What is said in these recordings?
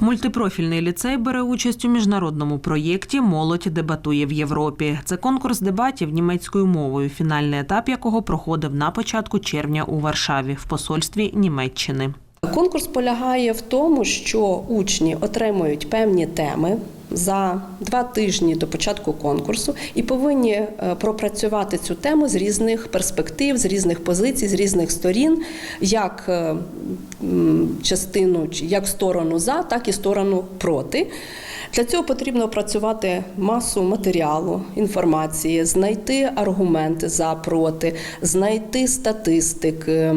Мультипрофільний ліцей бере участь у міжнародному проєкті Молодь дебатує в Європі. Це конкурс дебатів німецькою мовою, фінальний етап якого проходив на початку червня у Варшаві в посольстві Німеччини. Конкурс полягає в тому, що учні отримують певні теми за два тижні до початку конкурсу і повинні е, пропрацювати цю тему з різних перспектив, з різних позицій, з різних сторін, як е, частину, як сторону за, так і сторону проти. Для цього потрібно опрацювати масу матеріалу, інформації, знайти аргументи за проти, знайти статистик, е,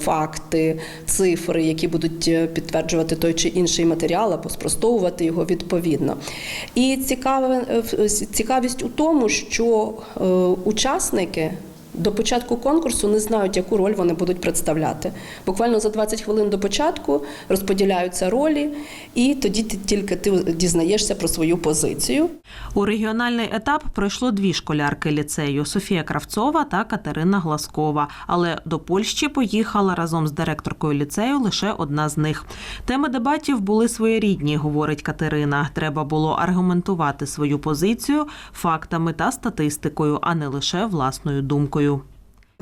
факти, цифри, які будуть підтверджувати той чи інший матеріал або спростовувати його відповідно. І цікаве, цікавість у тому, що е, учасники. До початку конкурсу не знають, яку роль вони будуть представляти. Буквально за 20 хвилин до початку розподіляються ролі, і тоді ти- тільки ти дізнаєшся про свою позицію. У регіональний етап пройшло дві школярки ліцею Софія Кравцова та Катерина Гласкова. Але до Польщі поїхала разом з директоркою ліцею лише одна з них. Теми дебатів були своєрідні, говорить Катерина. Треба було аргументувати свою позицію фактами та статистикою, а не лише власною думкою.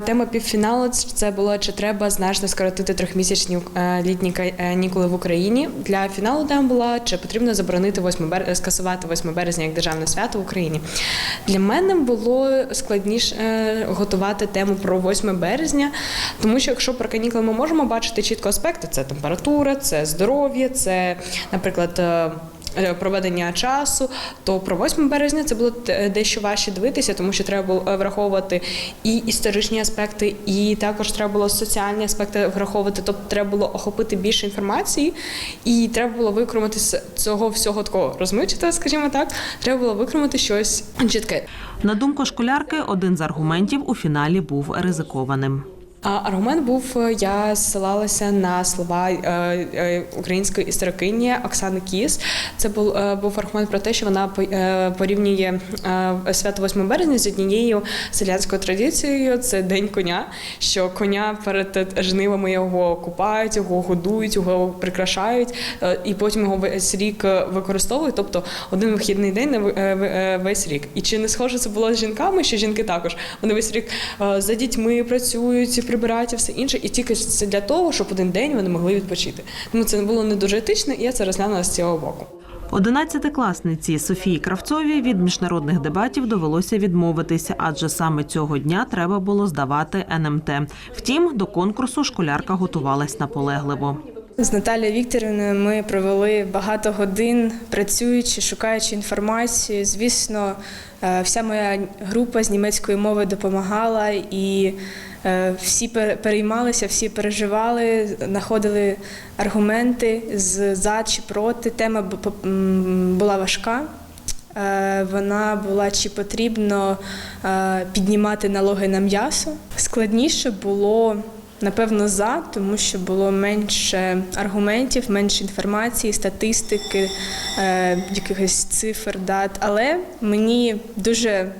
Тема півфіналу це було чи треба значно скоротити трьохмісячні е, літні канікули в Україні. Для фіналу тема була чи потрібно заборонити 8 бер... скасувати 8 березня як державне свято в Україні. Для мене було складніше е, готувати тему про 8 березня, тому що якщо про канікули ми можемо бачити чітко аспекти: це температура, це здоров'я, це, наприклад. Е, е, Проведення часу, то про 8 березня це було дещо важче дивитися, тому що треба було е, враховувати і історичні аспекти, і також треба було соціальні аспекти враховувати. Тобто треба було охопити більше інформації, і треба було викромити з цього всього такого розмичити, скажімо так. Треба було викромити щось чітке. На думку школярки, один з аргументів у фіналі був ризикованим. Аргумент був: е, я ссилалася на слова е, е, української історикині Оксани Кіс. Це був, був аргумент про те, що вона порівнює свято 8 березня з однією селянською традицією. Це день коня. Що коня перед жнивами його купають, його годують, його прикрашають, і потім його весь рік використовують. Тобто один вихідний день на весь рік. І чи не схоже це було з жінками? Що жінки також вони весь рік за дітьми працюють, прибирають і все інше, і тільки це для того, щоб один день вони могли відпочити. Тому це було не дуже етично, і я це розглянула з цього боку. Одинадцятикласниці Софії Кравцовій від міжнародних дебатів довелося відмовитися, адже саме цього дня треба було здавати НМТ. Втім, до конкурсу школярка готувалась наполегливо. З Наталією Вікторівною ми провели багато годин працюючи, шукаючи інформацію. Звісно, е, вся моя група з німецької мови допомагала і всі переймалися, всі переживали, знаходили аргументи з за чи проти. Тема була важка. Е, Вона була чи потрібно е, піднімати налоги на м'ясо. Складніше було напевно за, тому що було менше аргументів, менше інформації, статистики, е, якихось цифр, дат. Але мені дуже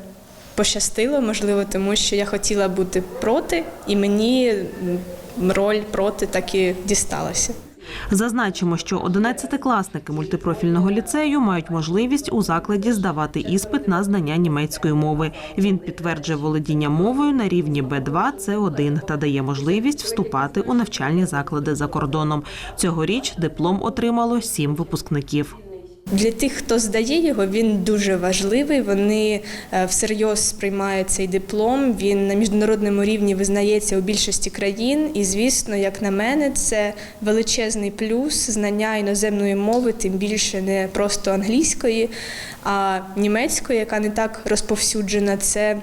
пощастило, можливо, тому що я хотіла бути проти, і мені роль проти так і дісталася. Зазначимо, що одинадцятикласники мультипрофільного ліцею мають можливість у закладі здавати іспит на знання німецької мови. Він підтверджує володіння мовою на рівні Б2 С1 та дає можливість вступати у навчальні заклади за кордоном. Цьогоріч диплом отримало сім випускників. Для тих, хто здає його, він дуже важливий. Вони е, всерйоз сприймають цей диплом. Він на міжнародному рівні визнається у більшості країн. І, звісно, як на мене, це величезний плюс знання іноземної мови, тим більше не просто англійської, а німецької, яка не так розповсюджена. Це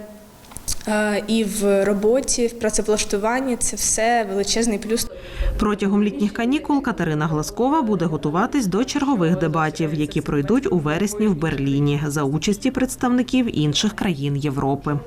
і в роботі, в працевлаштуванні це все величезний плюс. Протягом літніх канікул Катерина Гласкова буде готуватись до чергових дебатів, які пройдуть у вересні в Берліні за участі представників інших країн Європи.